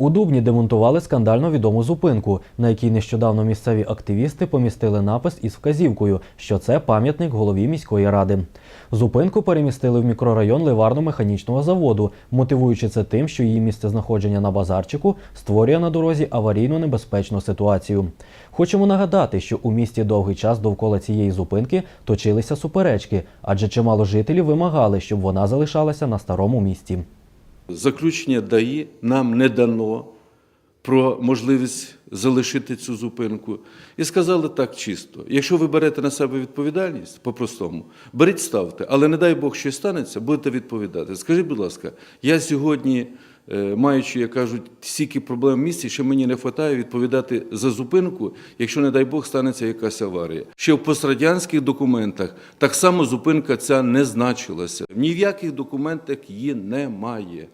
У Дубні демонтували скандально відому зупинку, на якій нещодавно місцеві активісти помістили напис із вказівкою, що це пам'ятник голові міської ради. Зупинку перемістили в мікрорайон ливарно-механічного заводу, мотивуючи це тим, що її місцезнаходження на базарчику створює на дорозі аварійно небезпечну ситуацію. Хочемо нагадати, що у місті довгий час довкола цієї зупинки точилися суперечки, адже чимало жителів вимагали, щоб вона залишалася на старому місці. Заключення ДАІ нам не дано про можливість залишити цю зупинку. І сказали так чисто: якщо ви берете на себе відповідальність, по-простому, беріть, ставте, але не дай Бог, що станеться, будете відповідати. Скажіть, будь ласка, я сьогодні, е, маючи, як кажуть, стільки проблем в місті, що мені не вистачає відповідати за зупинку, якщо, не дай Бог, станеться якась аварія. Ще в пострадянських документах так само зупинка ця не значилася. Ні в яких документах її немає.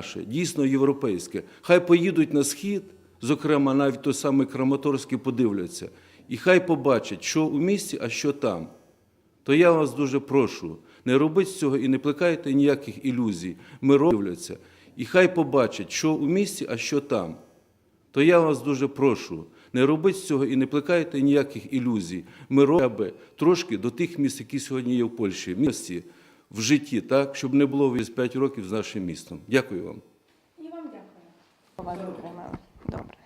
Наше, дійсно європейське. Хай поїдуть на схід, зокрема, навіть той самий Краматорський подивляться, і хай побачать, що у місті, а що там. То я вас дуже прошу, не робіть цього і не плекайте ніяких ілюзій. Ми робляться. І хай побачать, що у місті, а що там. То я вас дуже прошу, не робіть цього і не плекайте ніяких ілюзій. Ми робимо трошки до тих міст, які сьогодні є в Польщі, місті в житті, так щоб не було виїзд 5 років з нашим містом. Дякую вам. І вам дякую. Добре.